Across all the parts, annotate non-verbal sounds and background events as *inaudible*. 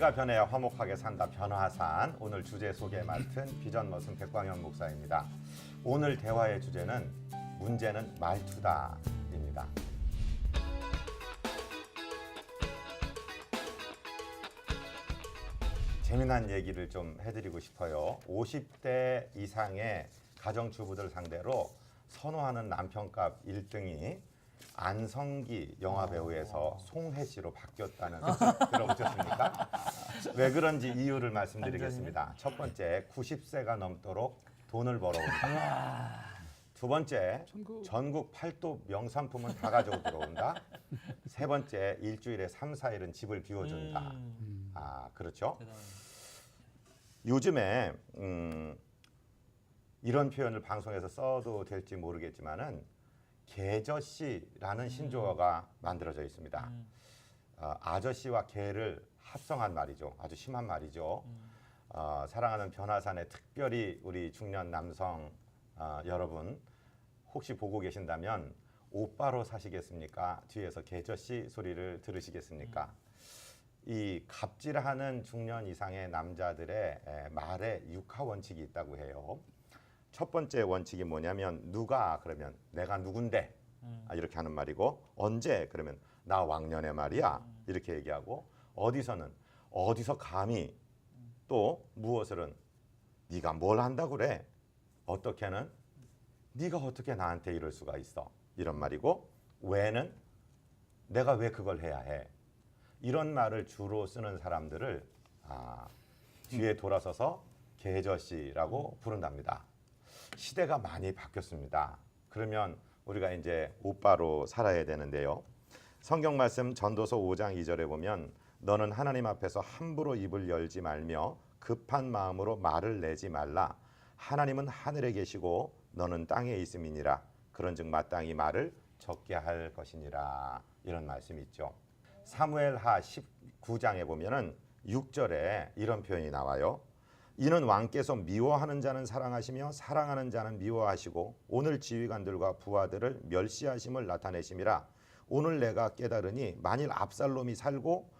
우리가 변해야 화목하게 산다 변화산 오늘 주제 소개 맡은 비전 머슴 백광현 목사입니다. 오늘 대화의 주제는 문제는 말투다입니다. 재미난 얘기를 좀 해드리고 싶어요. 50대 이상의 가정주부들 상대로 선호하는 남편값 1등이 안성기 영화 배우에서 송혜 씨로 바뀌었다는 들어보셨습니까? *laughs* *laughs* 왜 그런지 이유를 말씀드리겠습니다. 첫 번째, 90세가 넘도록 돈을 벌어온다. 두 번째, 전국 팔도 명산품은 다 가지고 들어온다. *laughs* 세 번째, 일주일에 3, 4일은 집을 비워준다. 아, 그렇죠? 요즘에 음, 이런 표현을 방송에서 써도 될지 모르겠지만은 개저씨라는 신조어가 만들어져 있습니다. 어, 아저씨와 개를 합성한 말이죠. 아주 심한 말이죠. 어, 사랑하는 변화산에 특별히 우리 중년 남성 어, 여러분 혹시 보고 계신다면 오빠로 사시겠습니까? 뒤에서 개저씨 소리를 들으시겠습니까? 이 갑질하는 중년 이상의 남자들의 에, 말에 육하 원칙이 있다고 해요. 첫 번째 원칙이 뭐냐면 누가 그러면 내가 누군데 아, 이렇게 하는 말이고 언제 그러면 나 왕년의 말이야 이렇게 얘기하고 어디서는 어디서 감히 또 무엇을은 네가 뭘 한다고 그래 어떻게는 네가 어떻게 나한테 이럴 수가 있어 이런 말이고 왜는 내가 왜 그걸 해야 해 이런 말을 주로 쓰는 사람들을 아, 뒤에 돌아서서 개저씨라고 부른답니다. 시대가 많이 바뀌었습니다. 그러면 우리가 이제 오빠로 살아야 되는데요. 성경 말씀 전도서 5장 2절에 보면 너는 하나님 앞에서 함부로 입을 열지 말며 급한 마음으로 말을 내지 말라. 하나님은 하늘에 계시고 너는 땅에 있음이니라. 그런즉 마땅히 말을 적게 할 것이니라. 이런 말씀이 있죠. 사무엘하 19장에 보면은 6절에 이런 표현이 나와요. 이는 왕께서 미워하는 자는 사랑하시며 사랑하는 자는 미워하시고 오늘 지휘관들과 부하들을 멸시하심을 나타내심이라 오늘 내가 깨달으니 만일 압살롬이 살고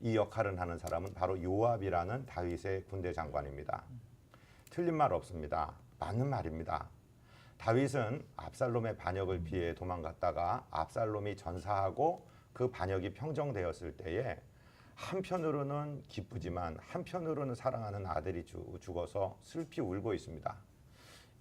이 역할을 하는 사람은 바로 요압이라는 다윗의 군대 장관입니다. 틀린 말 없습니다. 맞는 말입니다. 다윗은 압살롬의 반역을 피해 도망갔다가 압살롬이 전사하고 그 반역이 평정되었을 때에 한편으로는 기쁘지만 한편으로는 사랑하는 아들이 죽- 죽어서 슬피 울고 있습니다.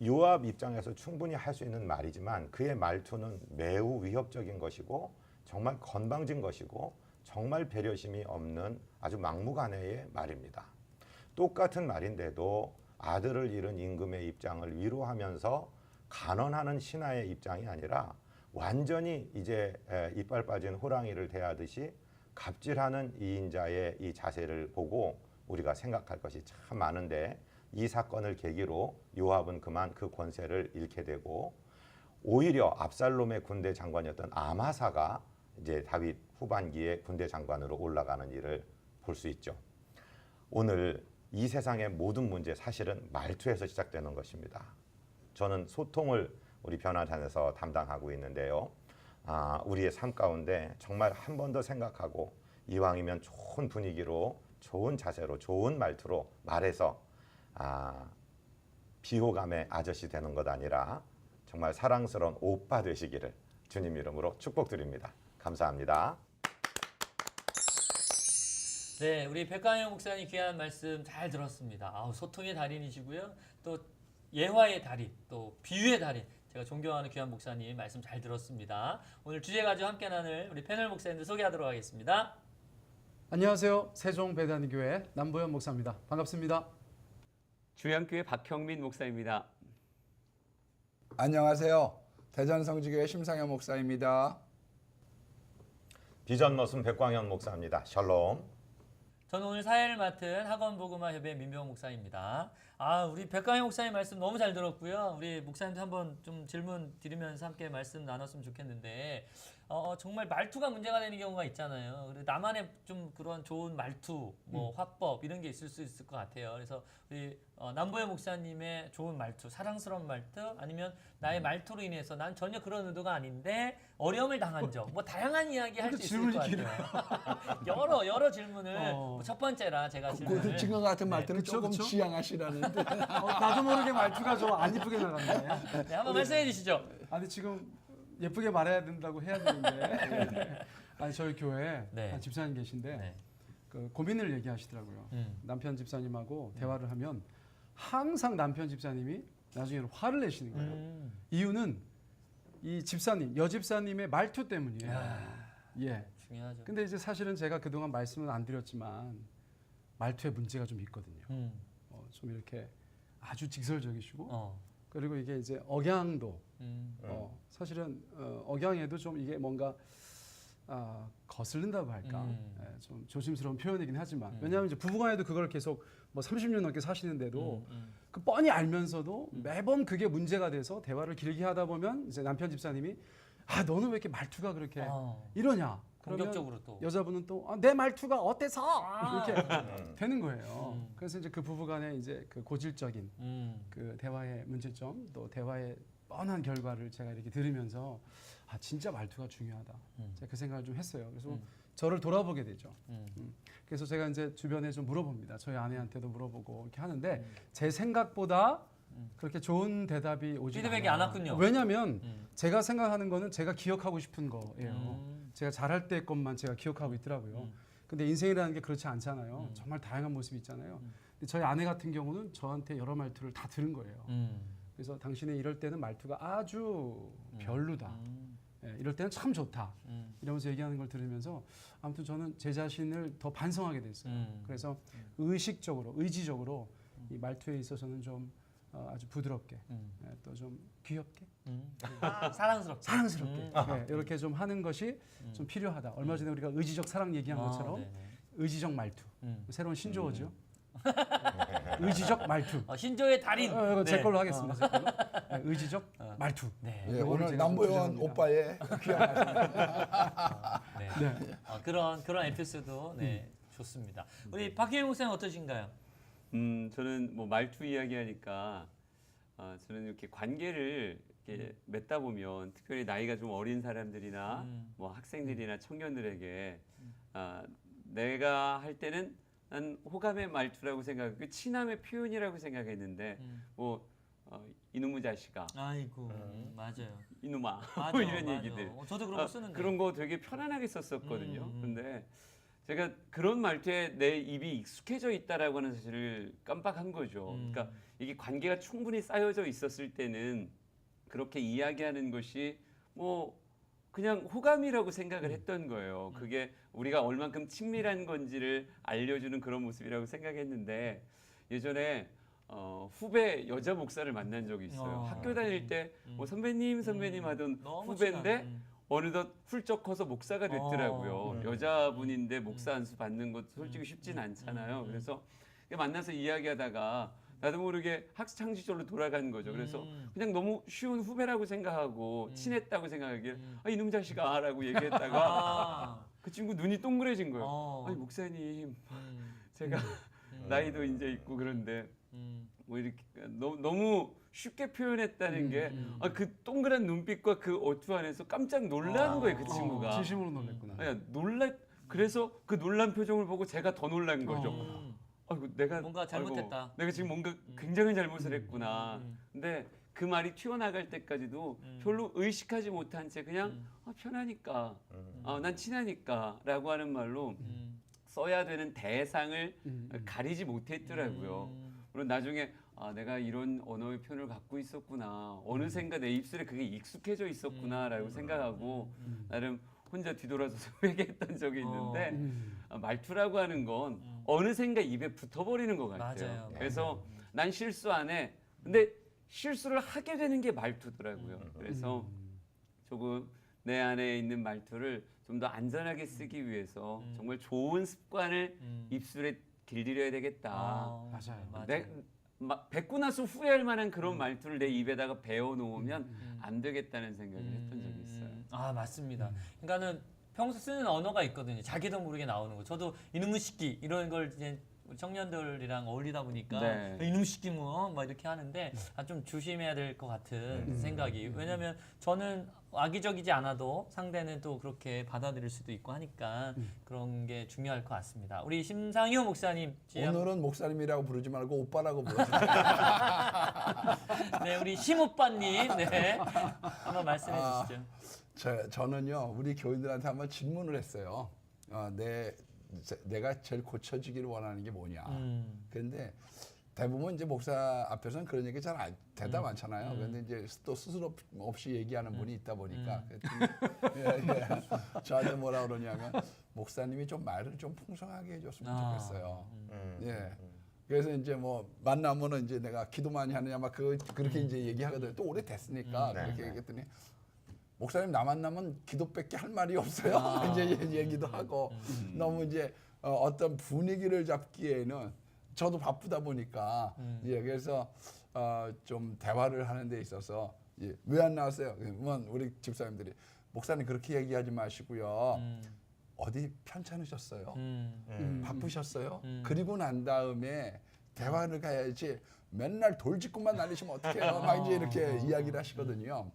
요압 입장에서 충분히 할 수 있는 말이지만 그의 말투는 매우 위협적인 것이고 정말 건방진 것이고 정말 배려심이 없는 아주 막무가내의 말입니다. 똑같은 말인데도 아들을 잃은 임금의 입장을 위로하면서 간언하는 신하의 입장이 아니라 완전히 이제 에, 이빨 빠진 호랑이를 대하듯이 갑질하는 이인자의 이 자세를 보고 우리가 생각할 것이 참 많은데 이 사건을 계기로 요압은 그만 그 권세를 잃게 되고 오히려 압살롬의 군대 장관이었던 아마사가 이제 다윗 후반기에 군대 장관으로 올라가는 일을 볼 수 있죠. 오늘 이 세상의 모든 문제 사실은 말투에서 시작되는 것입니다. 저는 소통을 우리 변화산에서 담당하고 있는데요. 아, 우리의 삶 가운데 정말 한 번 더 생각하고 이왕이면 좋은 분위기로 좋은 자세로 좋은 말투로 말해서 아, 비호감의 아저씨 되는 것 아니라 정말 사랑스러운 오빠 되시기를 주님 이름으로 축복드립니다. 감사합니다. 네, 우리 백강영 목사님 귀한 말씀 잘 들었습니다. 아우, 소통의 달인이시고요. 또 예화의 달인, 또 비유의 달인. 제가 존경하는 귀한 목사님 말씀 잘 들었습니다. 오늘 주제 가지고 함께 나눌 우리 패널 목사님들 소개하도록 하겠습니다. 안녕하세요. 세종 배단교회 남보현 목사입니다. 반갑습니다. 주양교회 박형민 목사입니다. 안녕하세요. 대전성지교회 심상현 목사입니다. 비전 머슴 백광현 목사입니다. 샬롬. 저는 오늘 사회를 맡은 학원 보그마협의 민병호 목사입니다. 아, 우리 백강현 목사님 말씀 너무 잘 들었고요. 우리 목사님도 한번 좀 질문 드리면서 함께 말씀 나눴으면 좋겠는데, 어, 정말 말투가 문제가 되는 경우가 있잖아요. 그리고 나만의 좀 그런 좋은 말투, 뭐 화법 이런 게 있을 수 있을 것 같아요. 그래서 우리 어, 남보현 목사님의 좋은 말투, 사랑스러운 말투, 아니면 나의 말투로 인해서 난 전혀 그런 의도가 아닌데 어려움을 당한 적, 뭐 다양한 이야기 할 수 있을 것 같아요. *laughs* 여러 여러 질문을 어. 뭐첫 번째라 제가 그, 질문을 그 지금 같은 말들은 그쵸, 조금 그쵸? 지양하시라는데 어, 나도 모르게 말투가 좀 안 이쁘게 나갔네. 네, 한번 말씀해 주시죠. 아니 지금 예쁘게 말해야 된다고 해야 되는데 *laughs* 아니 저희 교회 네. 한 집사님 계신데 네. 그 고민을 얘기하시더라고요. 음. 남편 집사님하고 대화를 하면 항상 남편 집사님이 나중에는 화를 내시는 거예요. 음. 이유는 이 집사님 여 집사님의 말투 때문이에요. 예. 중요하죠. 근데 이제 사실은 제가 그동안 말씀은 안 드렸지만 말투에 문제가 좀 있거든요. 음. 어, 좀 이렇게 아주 직설적이시고 어. 그리고 이게 이제 억양도 음. 어, 사실은 어, 억양에도 좀 이게 뭔가 아, 거슬린다고 할까 음. 예, 좀 조심스러운 표현이긴 하지만 음. 왜냐하면 이제 부부간에도 그걸 계속 뭐 30년 넘게 사시는데도 음, 음. 그 뻔히 알면서도 매번 그게 문제가 돼서 대화를 길게 하다 보면 이제 남편 집사님이 아 너는 왜 이렇게 말투가 그렇게 어. 이러냐 그러면 공격적으로 또. 여자분은 또 내 말투가 어때서 아. 이렇게 음. 되는 거예요. 음. 그래서 이제 그 부부간의 이제 그 고질적인 음. 그 대화의 문제점 또 대화의 뻔한 결과를 제가 이렇게 들으면서 아 진짜 말투가 중요하다. 음. 제가 그 생각을 좀 했어요. 그래서 음. 저를 돌아보게 되죠. 음. 그래서 제가 이제 주변에 좀 물어봅니다. 저희 아내한테도 물어보고 이렇게 하는데 음. 제 생각보다 그렇게 좋은 대답이 오지 피드백이 안 왔군요. 왜냐하면 음. 제가 생각하는 거는 제가 기억하고 싶은 거예요. 음. 제가 잘할 때 것만 제가 기억하고 있더라고요. 음. 근데 인생이라는 게 그렇지 않잖아요. 음. 정말 다양한 모습이 있잖아요. 음. 근데 저희 아내 같은 경우는 저한테 여러 말투를 다 들은 거예요. 음. 그래서 당신이 이럴 때는 말투가 아주 음. 별로다. 음. 예, 이럴 때는 참 좋다. 음. 이러면서 얘기하는 걸 들으면서 아무튼 저는 제 자신을 더 반성하게 됐어요. 음. 그래서 의식적으로, 의지적으로 이 말투에 있어서는 좀 어, 아주 부드럽게 음. 또좀 귀엽게 음. 아, 사랑스럽게. 사랑스럽게 음. 예, 이렇게 좀 하는 것이 좀 필요하다. 얼마 전에 우리가 의지적 사랑 얘기한 아, 것처럼 네네. 의지적 말투 음. 새로운 신조어죠. *laughs* 의지적 말투. 어, 신조의 달인. 어, 이거 제 네. 걸로 하겠습니다. 제 걸로. 네, 의지적 어. 말투. 네. 예, 오늘 남보현. 오빠의 귀한 *laughs* 말씀 네. 네. 어, 그런 그런 에피소드 네 좋습니다. 우리 박희영 목사님 어떠신가요? 음, 저는 뭐 말투 이야기하니까 아, 저는 이렇게 관계를 이렇게 맺다 보면 특별히 나이가 좀 어린 사람들이나 음. 뭐 학생들이나 청년들에게 아, 내가 할 때는 난 호감의 말투라고 생각하고 친함의 표현이라고 생각했는데 음. 뭐 어, 이놈의 자식아, 아이고 맞아요. 이놈아 *laughs* 맞아, 뭐 이런 맞아. 얘기들 어, 저도 그런 거 아, 쓰는데. 그런 거 되게 편안하게 썼었거든요. 음, 음. 근데 제가 그런 말투에 내 입이 익숙해져 있다라고 하는 사실을 깜빡한 거죠. 음. 그러니까 이게 관계가 충분히 쌓여져 있었을 때는 그렇게 이야기하는 것이 뭐 그냥 호감이라고 음. 생각을 했던 거예요. 그게 우리가 얼만큼 친밀한 건지를 알려주는 그런 모습이라고 생각했는데 예전에 어, 후배 여자 목사를 만난 적이 있어요. 어. 학교 다닐 때 뭐 선배님 선배님 음. 하던 후배인데 음. 어느덧 훌쩍 커서 목사가 됐더라고요. 어. 음. 여자분인데 목사 안수 받는 것도 솔직히 쉽진 않잖아요. 음. 그래서 만나서 이야기하다가 나도 모르게 학창 시절로 돌아간 거죠. 그래서 음. 그냥 너무 쉬운 후배라고 생각하고 음. 친했다고 생각하기에 음. 아 이놈 자식아라고 얘기했다가 아. 그 친구 눈이 동그래진 거예요. 어. 아니 목사님 음. 제가 음. *laughs* 나이도 이제 있고 그런데 음. 뭐 이렇게 너무, 너무 쉽게 표현했다는 게 음. 아, 그 동그란 눈빛과 그 어투 안에서 깜짝 놀라는 아. 거예요 그 어, 친구가. 진심으로 놀랬구나. 아니, 놀라 그래서 그 놀란 표정을 보고 제가 더 놀란 거죠. 음. 아이고 내가 뭔가 잘못했다. 아이고, 내가 지금 뭔가 굉장히 잘못을 음. 했구나. 음. 근데 그 말이 튀어나갈 때까지도 음. 별로 의식하지 못한 채 그냥 음. 아, 편하니까, 음. 아, 난 친하니까라고 하는 말로 음. 써야 되는 대상을 음, 음. 가리지 못했더라고요. 음. 물론 나중에 아, 내가 이런 언어의 표현을 갖고 있었구나. 음. 어느샌가 내 입술에 그게 익숙해져 있었구나라고 생각하고 음. 나름 혼자 뒤돌아서서 *laughs* 회개했던 적이 있는데 음. 아, 말투라고 하는 건 음. 어느샌가 입에 붙어버리는 것 같아요. 맞아요. 그래서 난 실수 안 해. 근데 실수를 하게 되는 게 말투더라고요. 음. 그래서 조금 내 안에 있는 말투를 좀 더 안전하게 쓰기 위해서 음. 정말 좋은 습관을 음. 입술에 길들여야 되겠다. 아, 맞아요. 맞아요. 내, 마, 뵙고 나서 후회할 만한 그런 말투를 내 입에다가 배워 놓으면 음. 안 되겠다는 생각을 했던 적이 있어요. 음, 아 맞습니다. 그러니까는 평소 쓰는 언어가 있거든요. 자기도 모르게 나오는 거. 저도 이놈의 새끼 이런 걸 이제 청년들이랑 어울리다 보니까 네. 이놈의 새끼 뭐막 이렇게 하는데 아, 좀 조심해야 될 것 같은 생각이. 왜냐하면 저는 악의적이지 않아도 상대는 또 그렇게 받아들일 수도 있고 하니까 그런 게 중요할 것 같습니다. 우리 심상효 목사님, 지금 오늘은 목사님이라고 부르지 말고 오빠라고 불러주세요. *laughs* 네 우리 심 오빠님, 네 한번 말씀해 아. 주시죠. 저, 저는요 우리 교인들한테 한번 질문을 했어요. 어, 내 제- 내가 제일 고쳐지기를 원하는 게 뭐냐. 음. 그런데 대부분 이제 목사 앞에서는 그런 얘기 잘 안- 대답 음. 많잖아요. 그런데 이제 또 스스로 없이 얘기하는 분이 있다 보니까 음. 그랬더니 예, 예. *laughs* 저한테 뭐라 그러냐면 목사님이 좀 말을 좀 풍성하게 해줬으면 아. 좋겠어요. 음. 예. 그래서 이제 뭐 만나면은 이제 내가 기도 많이 하느냐 막 그 그렇게 이제 얘기하거든요. 또 오래 됐으니까 음. 네, 그렇게 네. 얘기했더니 목사님 나 만나면 기도밖에 할 말이 없어요. 아. *laughs* 이제 얘- 얘기도 하고 너무 이제 어, 어떤 분위기를 잡기에는 저도 바쁘다 보니까 음. 예 그래서 어, 좀 대화를 하는 데 있어서 예, 왜 안 나왔어요? 그러면 우리 집사님들이 목사님 그렇게 얘기하지 마시고요. 음. 어디 편찮으셨어요? 음. 음. 바쁘셨어요? 음. 그리고 난 다음에 대화를 가야지 맨날 돌직구만 날리시면 어떡해요? 막 이제 이렇게 이야기를 하시거든요.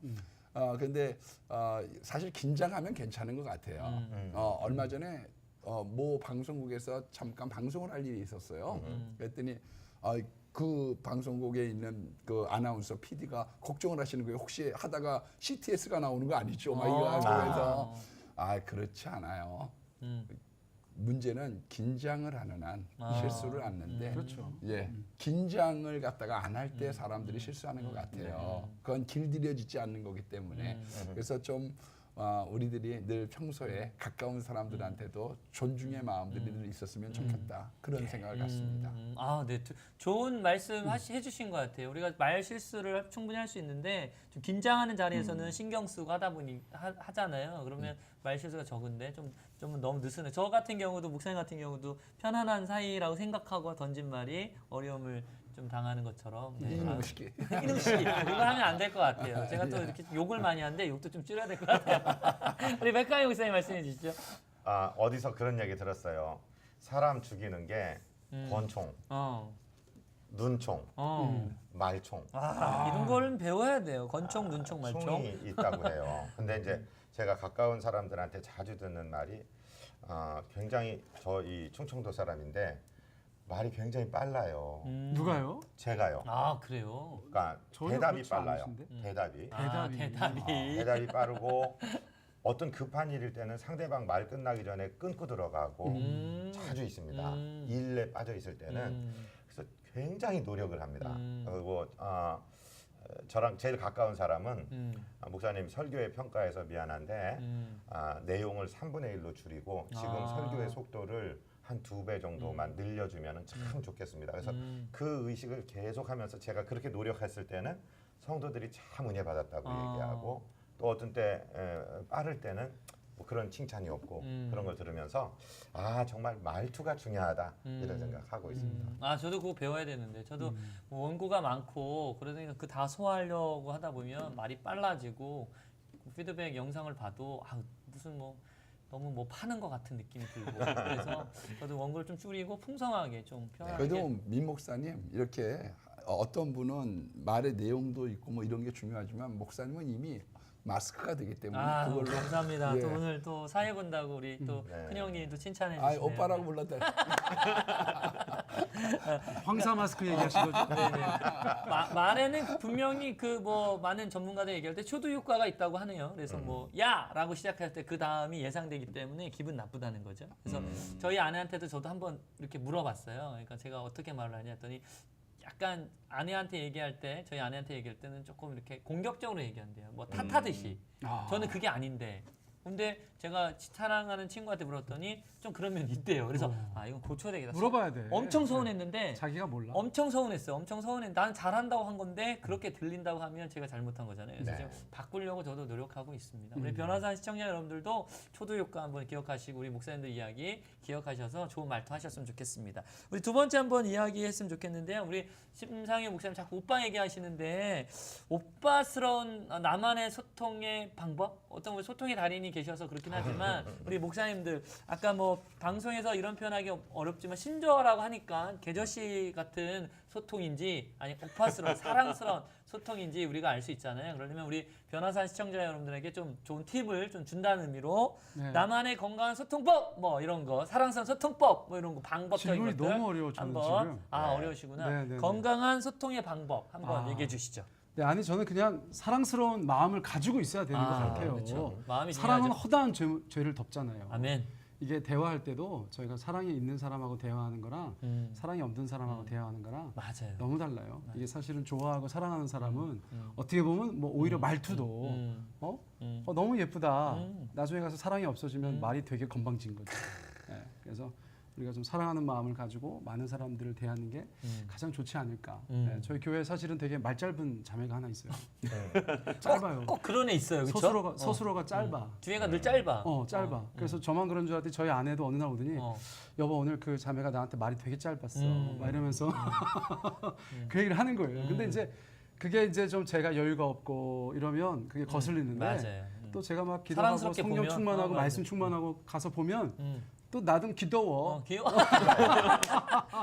어 근데 어 사실 긴장하면 괜찮은 것 같아요. 음. 어 얼마 전에 어, 모 방송국에서 잠깐 방송을 할 일이 있었어요. 음. 그랬더니 어, 그 방송국에 있는 그 아나운서 PD가 걱정을 하시는 거예요. 혹시 하다가 CTS가 나오는 거 아니죠? 막 이거 하고 아. 해서 아 그렇지 않아요. 음. 문제는 긴장을 하는 한 아. 실수를 않는데 그렇죠. 예 긴장을 갖다가 안할 음. 때 사람들이 실수하는 것 같아요. 그건 길들여지지 않는 거기 때문에 음. 그래서 좀 어, 우리들이 늘 평소에 가까운 사람들한테도 존중의 마음들이 늘 있었으면 좋겠다 그런 생각을 갖습니다. 음, 아, 네. 두- 좋은 말씀 하시, 해주신 것 같아요. 우리가 말 실수를 충분히 할 수 있는데 좀 긴장하는 자리에서는 신경 쓰고 하다 보니 하, 하잖아요. 그러면 말 실수가 적은데 좀, 좀 너무 느슨해. 저 같은 경우도 목사님 같은 경우도 편안한 사이라고 생각하고 던진 말이 어려움을 좀 당하는 것처럼. 네. 아, *laughs* 이놈의 시기. 이놈 씨, 이거 하면 안 될 것 같아요. 제가 또 이렇게 욕을 많이 하는데 욕도 좀 줄여야 될 것 같아요. *laughs* 우리 백가영 목사님 말씀해 주시죠. 아 어디서 그런 얘기 들었어요. 사람 죽이는 게 음. 권총, 어, 눈총, 어. 말총, 아, 이런 거는 배워야 돼요. 건총, 눈총, 말총. 총이 있다고 해요. *laughs* 근데 이제 제가 가까운 사람들한테 자주 듣는 말이 아, 굉장히 저 이 충청도 사람인데 말이 굉장히 빨라요. 음. 누가요? 제가요. 아 그래요. 그러니까 전혀 대답이 그렇지 빨라요. 않으신데? 대답이. 아, 대답이. 대답이. 어, 대답이 빠르고 *laughs* 어떤 급한 일일 때는 상대방 말 끝나기 전에 끊고 들어가고 음. 자주 있습니다. 음. 일에 빠져 있을 때는 음. 굉장히 노력을 합니다. 음. 그리고 아, 어, 저랑 제일 가까운 사람은 음. 아, 목사님 설교의 평가에서 미안한데 음. 아, 내용을 3분의 1로 줄이고 지금 아. 설교의 속도를 한 두 배 정도만 늘려주면 참 좋겠습니다. 그래서 음. 그 의식을 계속하면서 제가 그렇게 노력했을 때는 성도들이 참 은혜 받았다고 아. 얘기하고 또 어떤 때 에, 빠를 때는 뭐 그런 칭찬이 없고 음. 그런 걸 들으면서 아 정말 말투가 중요하다 이런 음. 생각하고 있습니다. 음. 아 저도 그거 배워야 되는데 저도 뭐 원고가 많고 그러니까 그 다 소화하려고 하다 보면 말이 빨라지고 그 피드백 영상을 봐도 아 무슨 뭐 너무 뭐 파는 것 같은 느낌이 들고 *laughs* 그래서 저도 원고를 좀 줄이고 풍성하게 좀 편하게 그래도 민 목사님 이렇게 어떤 분은 말의 내용도 있고 뭐 이런 게 중요하지만 목사님은 이미 마스크가 되기 때문에 아 그걸로 감사합니다. *laughs* 예. 또 오늘 또 사회 본다고 우리 또 네. 큰형님도 칭찬해 아 주시네요. 오빠라고 불렀다. *laughs* 황사 마스크 얘기하신 거죠? 네네. 마- 말에는 분명히 그 뭐 많은 전문가들 얘기할 때 초두 효과가 있다고 하네요. 그래서 뭐 야라고 시작할 때 그 다음이 예상되기 때문에 기분 나쁘다는 거죠. 그래서 저희 아내한테도 저도 한번 이렇게 물어봤어요. 그러니까 제가 어떻게 말을 하냐 했더니 약간 아내한테 얘기할 때 저희 아내한테 얘기할 때는 조금 이렇게 공격적으로 얘기한대요. 뭐 탓하듯이. 아. 저는 그게 아닌데 근데 제가 사랑하는 친구한테 물었더니 좀 그런 면이 있대요. 그래서 아 이건 고쳐야 되겠다. 물어봐야 돼. 엄청 네. 서운했는데 자기가 몰라. 엄청 서운했어요. 엄청 서운해. 난 잘한다고 한 건데 그렇게 들린다고 하면 제가 잘못한 거잖아요. 그래서 네. 지금 바꾸려고 저도 노력하고 있습니다. 음. 우리 변호사 시청자 여러분들도 초도 효과 한번 기억하시고 우리 목사님들 이야기 기억하셔서 좋은 말투 하셨으면 좋겠습니다. 우리 두 번째 한번 이야기했으면 좋겠는데요. 우리 심상희 목사님 자꾸 오빠 얘기하시는데 오빠스러운 나만의 소통의 방법 어떤 소통의 달인이 계 셔서 그렇긴 하지만 우리 목사님들 아까 뭐 방송에서 이런 표현하기 어렵지만 신조어라고 하니까 계저씨 같은 소통인지 아니 오빠스러운 사랑스러운 소통인지 우리가 알 수 있잖아요. 그러려면 우리 변화산 시청자 여러분들에게 좀 좋은 팁을 좀 준다는 의미로 네. 나만의 건강한 소통법 뭐 이런 거 사랑스러운 소통법 뭐 이런 거 방법적인 질문이 것들 너무 어려워 저는 한번 지금. 아 네. 어려우시구나 네, 네, 네. 건강한 소통의 방법 한번 아. 얘기해 주시죠. 네, 아니 저는 그냥 사랑스러운 마음을 가지고 있어야 되는 것 같아요. 그렇죠. 마음이 사랑은 중요하죠. 허다한 죄, 죄를 덮잖아요. 아멘. 이게 대화할 때도 저희가 사랑이 있는 사람하고 대화하는 거랑 음, 사랑이 없는 사람하고 대화하는 거랑 맞아요. 너무 달라요. 이게 사실은 좋아하고 사랑하는 사람은 음. 어떻게 보면 뭐 오히려 말투도 음, 어? 음. 어, 너무 예쁘다. 음. 나중에 가서 사랑이 없어지면 음. 말이 되게 건방진 거죠. 예, 그래서 우리가 좀 사랑하는 마음을 가지고 많은 사람들을 대하는 게 음. 가장 좋지 않을까. 음. 예, 저희 교회 사실은 되게 말 짧은 자매가 하나 있어요. 네. *laughs* 짧아요. 꼭 그런 애 있어요. 그렇죠? 서술어가 서술어가 짧아. 뒤에가 늘 짧아. 어 짧아. 그래서 저만 그런 줄 알았더니 저희 아내도 어느 날 오더니 어. 여보 오늘 그 자매가 나한테 말이 되게 짧았어. 음. 막 이러면서 *laughs* 그 얘기를 하는 거예요. 근데 음. 이제 그게 이제 좀 제가 여유가 없고 이러면 그게 거슬리는데 맞아요. 음. 또 제가 막 기도하고 성령 보면, 충만하고 어. 말씀 충만하고 가서 보면 음. 또 나름 기도워. 어, 귀여워. *laughs*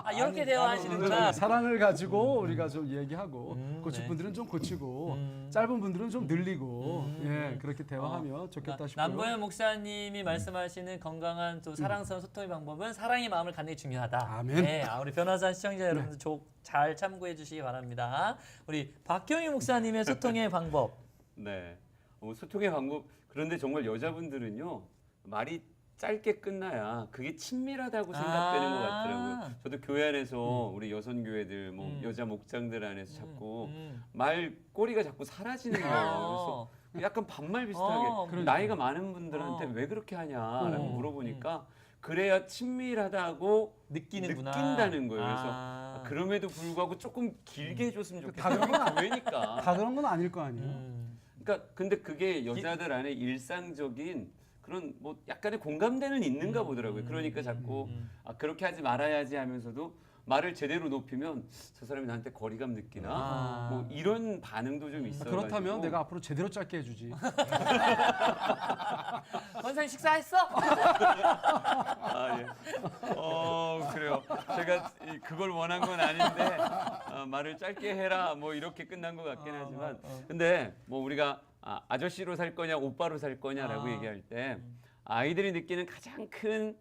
아, 이렇게 대화하시는구나. 사랑을 가지고 우리가 좀 얘기하고 음, 고칠 네. 분들은 좀 고치고 음. 짧은 분들은 좀 늘리고 음. 예 그렇게 대화하면 좋겠다 그러니까 싶어요. 남보현 목사님이 말씀하시는 건강한 또 사랑스러운 소통의 방법은 사랑의 마음을 갖는 게 중요하다. 아멘. 네, 아, 우리 변호사 시청자 여러분들 조- 잘 참고해 주시기 바랍니다. 우리 박경희 목사님의 소통의 방법. *laughs* 네. 어, 소통의 방법. 그런데 정말 여자분들은요 말이 짧게 끝나야 그게 친밀하다고 생각되는 것 같더라고요. 저도 교회 안에서 우리 여성 교회들, 뭐 음. 여자 목장들 안에서 자꾸 음. 말 꼬리가 자꾸 사라지는 거예요. 어. 그래서 약간 반말 비슷하게 어. 나이가 많은 분들한테 어. 왜 그렇게 하냐라고 어. 물어보니까 그래야 친밀하다고 느끼는구나. 느낀다는 거예요. 그래서 아. 그럼에도 불구하고 조금 길게 해줬으면 좋겠다. 다 그런 건 교회니까. 다 그런 건 아닐 거 아니에요. 음. 그러니까 근데 그게 여자들 안에 일상적인 그런 뭐 약간의 공감대는 있는가 보더라고요. 그러니까 자꾸 음. 아, 그렇게 하지 말아야지 하면서도 말을 제대로 높이면 저 사람이 나한테 거리감 느끼나 아. 뭐 이런 반응도 좀 있어요. 그렇다면 내가 앞으로 제대로 짧게 해주지. *laughs* 원사님 식사했어? 아, 예. 어, 그래요. 제가 이- 그걸 원한 건 아닌데 어, 말을 짧게 해라 뭐 이렇게 끝난 것 같긴 어, 하지만 어, 어. 근데 뭐 우리가 아, 아저씨로 살 거냐 오빠로 살 거냐라고 아. 얘기할 때 아이들이 느끼는 가장 큰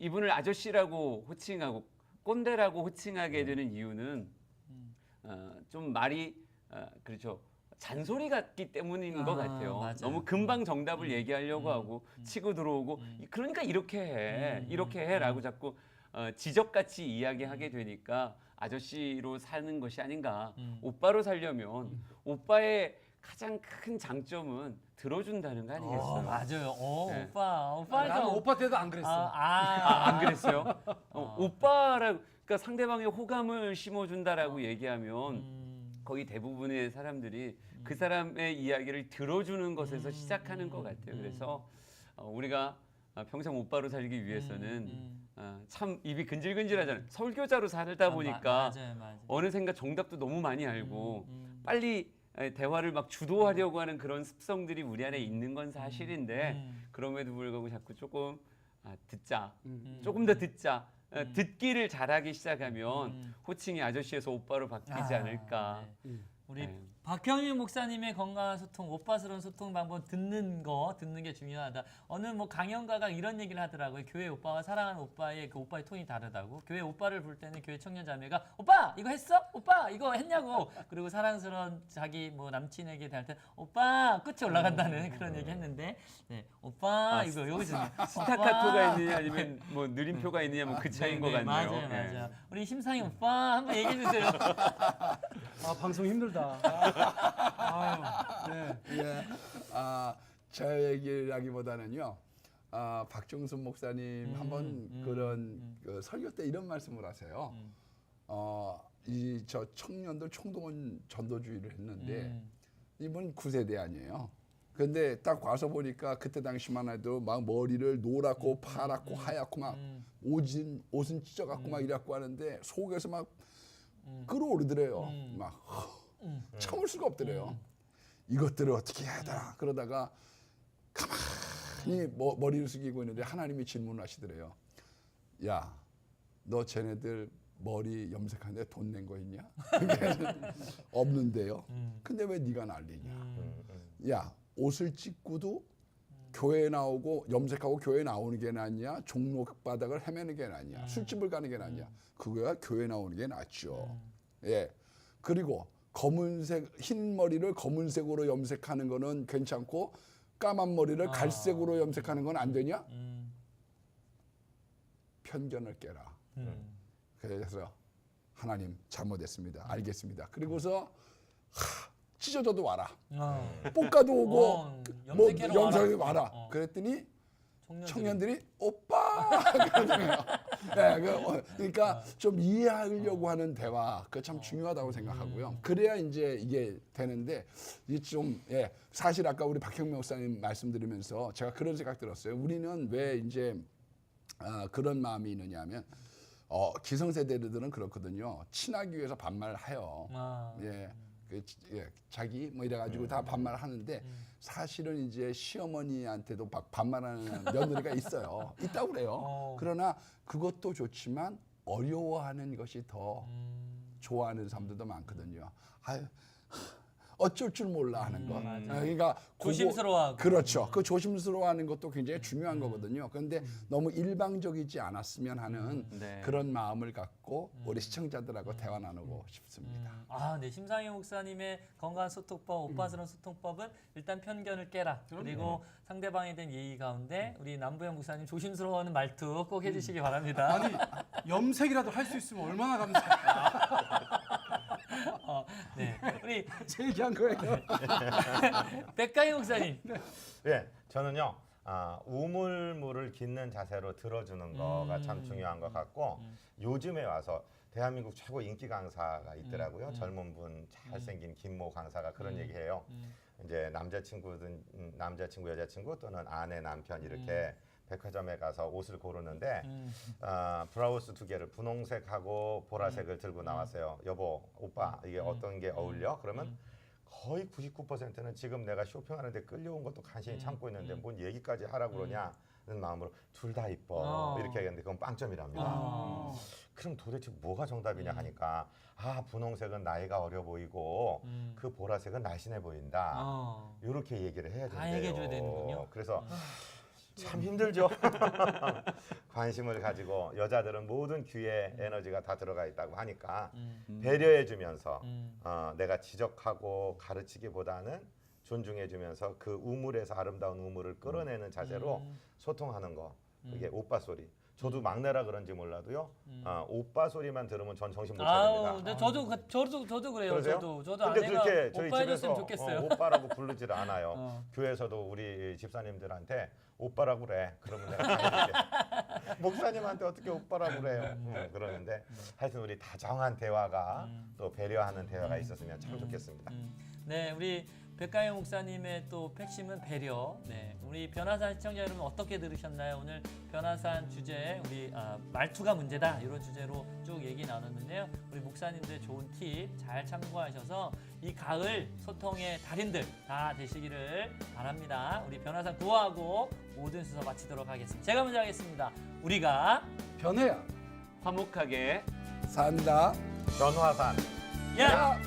이분을 아저씨라고 호칭하고 꼰대라고 호칭하게 되는 이유는 음. 어, 좀 말이 어, 그렇죠. 잔소리 같기 때문인 것 아, 같아요. 맞아요. 너무 금방 정답을 얘기하려고 음, 하고 치고 들어오고 이- 그러니까 이렇게 해, 음, 이렇게 음, 해라고 자꾸 어, 지적같이 이야기하게 되니까 아저씨로 사는 것이 아닌가. 음. 오빠로 살려면 오빠의 가장 큰 장점은 들어준다는 거 어, 아니겠어요? 맞아요. 어, 네. 오빠, 오빠 나는 오빠 때도 안 그랬어. 아, 아, 아, 안 그랬어요? 어, 오빠라고 그러니까 상대방의 호감을 심어준다라고 얘기하면 음. 거의 대부분의 사람들이 그 사람의 이야기를 들어주는 것에서 음, 시작하는 음, 것 같아요. 음. 그래서 어, 우리가 어, 평생 오빠로 살기 위해서는 음. 어, 참 입이 근질근질하잖아요. 설교자로 살다 아, 보니까 마- 맞아요, 맞아요. 어느샌가 정답도 너무 많이 알고 음, 음. 빨리 에, 대화를 막 주도하려고 하는 그런 습성들이 우리 안에 있는 건 사실인데 음. 그럼에도 불구하고 자꾸 조금 아, 듣자, 음. 조금 더 듣자, 어, 음. 듣기를 잘하기 시작하면 음. 호칭이 아저씨에서 오빠로 바뀌지 아, 않을까. 네. 음. 우리 네. 박형희 목사님의 건강한 소통, 오빠스러운 소통 방법 듣는 거, 듣는 게 중요하다. 어느 뭐 강연가가 이런 얘기를 하더라고요. 교회 오빠와 사랑하는 오빠의 그 오빠의 톤이 다르다고. 교회 오빠를 부를 때는 교회 청년 자매가 오빠 이거 했어? 오빠 이거 했냐고. 그리고 사랑스러운 자기 뭐 남친에게 대할 때 오빠 끝에 올라간다는 그런 얘기 했는데, 네 오빠 아, 이거 여기서 스타카토가 있느냐 아니면 뭐 느림표가 있느냐 뭐 그 차이인 것 같네요. 맞아요, 예. 맞아요. 우리 심상희 오빠 한번 얘기해 주세요. *laughs* 아 방송 힘들다. 아 유, 네. 예. 아, 저 얘기라기보다는요. 아, 박종순 목사님 음, 한번 음, 그런 음. 그 설교 때 이런 말씀을 하세요. 음. 어, 이 저 청년들 총동원 전도주의를 했는데 음. 이분 9세대 아니에요. 근데 딱 와서 보니까 그때 당시만 해도 막 머리를 노랗고 파랗고 하얗고 막 음. 옷은 옷은 찢어갖고 막 이래갖고 하는데 속에서 막 음. 끓어오르더래요. 음. 막 음. 참을 수가 없더래요. 이것들을 어떻게 해야 되나 그러다가 가만히 머, 머리를 숙이고 있는데 하나님이 질문을 하시더래요. 야, 너 쟤네들 머리 염색하는데 돈 낸 거 있냐? *laughs* 없는데요. 음. 근데 왜 네가 난리냐? 음. 음, 음. 야, 옷을 찢고도 교회 나오고 염색하고 교회 나오는 게 낫냐? 종록 바닥을 헤매는 게 낫냐? 음. 술집을 가는 게 낫냐? 그거야 교회 나오는 게 낫죠. 음. 예. 그리고 검은색 흰 머리를 검은색으로 염색하는 거는 괜찮고 까만 머리를 아. 갈색으로 염색하는 건 안 되냐? 음. 편견을 깨라. 음. 그래서 하나님 잘못했습니다. 알겠습니다. 그리고서 하, 찢어져도 와라. 어. 볶아도 오고 어, 뭐 염색이 와라. 와라. 어. 그랬더니 청년들이. 청년들이 오빠 그러네요. 네, 그, 어, 그러니까 좀 이해하려고 하는 대화 그 참 중요하다고 생각하고요. 그래야 이제 이게 되는데 이게 좀 예, 사실 아까 우리 박형명 목사님 말씀드리면서 제가 그런 생각 들었어요. 우리는 왜 이제 아, 그런 마음이 있느냐면 어, 기성세대들은 그렇거든요. 친하기 위해서 반말해요. 아. 예. 그, 지- 예, 자기 뭐 이래가지고 다 반말을 하는데 사실은 이제 시어머니한테도 막 반말하는 *laughs* 며느리가 있어요. 있다고 그래요. 어. 그러나 그것도 좋지만 어려워하는 것이 더 음. 좋아하는 사람들도 많거든요. 아유, 어쩔 줄 몰라 하는 거. 음, 맞아요. 어, 그러니까 그거- 조심스러워하고. 그렇죠. 그 조심스러워하는 것도 굉장히 중요한 거거든요. 그런데 너무 일방적이지 않았으면 하는 네. 그런 마음을 갖고 우리 시청자들하고 대화 나누고 싶습니다. 음. 아, 네. 심상희 목사님의 건강한 소통법, 오빠스러운 소통법은 일단 편견을 깨라. 그리고 상대방에 대한 예의 가운데 우리 남부영 목사님 조심스러워하는 말투 꼭 해주시기 바랍니다. *laughs* 아니 염색이라도 할 수 있으면 얼마나 감사해. *laughs* 어, 네. 우리 제 얘기한 거예요. *laughs* 백가희 목사님. 예, 저는요. 아, 우물물을 깃는 자세로 들어주는 거가 음. 참 중요한 것 같고 요즘에 와서 대한민국 최고 인기 강사가 있더라고요. 음. 젊은 분 잘생긴 김모 강사가 그런 음. 얘기해요. 음. 이제 남자친구든 음, 남자친구 여자친구 또는 아내 남편 이렇게 백화점에 가서 옷을 고르는데 음. 아, 브라우스 두 개를 분홍색하고 보라색을 들고 나왔어요. 여보, 오빠 이게 음. 어떤 게 어울려? 그러면 음. 거의 99%는 지금 내가 쇼핑하는데 끌려온 것도 간신히 음, 참고 있는데 음. 뭔 얘기까지 하라 그러냐는 마음으로 둘 다 이뻐 어. 이렇게 얘기했는데 그건 빵점이랍니다. 아. 그럼 도대체 뭐가 정답이냐 음. 하니까 아 분홍색은 나이가 어려 보이고 음. 그 보라색은 날씬해 보인다. 어. 이렇게 얘기를 해야 된대요. 다 얘기해줘야 되는군요. 그래서 참 힘들죠. *laughs* 관심을 가지고 여자들은 모든 귀에 에너지가 다 들어가 있다고 하니까 음. 배려해주면서 음. 어, 내가 지적하고 가르치기보다는 존중해주면서 그 우물에서 아름다운 우물을 끌어내는 자세로 음. 소통하는 거 그게 음. 오빠 소리. 저도 막내라 그런지 몰라도요. 음. 어, 오빠 소리만 들으면 전 정신 못 아우, 차립니다. 네, 저도 그- 저도 저도 그래요. 그러세요? 저도 저도 근데 아내가 그렇게 저희 오빠 해줬으면 집에서 좋겠어요. 어, 오빠라고 부르질 않아요. *laughs* 어. 교회에서도 우리 집사님들한테 오빠라고 그래. 그러면 내가. *laughs* 목사님한테 어떻게 오빠라고 그래요. 음, 그러는데 하여튼 우리 다정한 대화가 음. 또 배려하는 대화가 있었으면 참 좋겠습니다. 음. 네, 우리 백가영 목사님의 또 핵심은 배려. 네, 우리 변화산 시청자 여러분 어떻게 들으셨나요? 오늘 변화산 주제 우리 아, 말투가 문제다 이런 주제로 쭉 얘기 나눴는데요. 우리 목사님들 좋은 팁 잘 참고하셔서 이 가을 소통의 달인들 다 되시기를 바랍니다. 우리 변화산 구호하고 모든 수서 마치도록 하겠습니다. 제가 먼저 하겠습니다. 우리가 변해야. 화목하게 산다. 변화산. 야!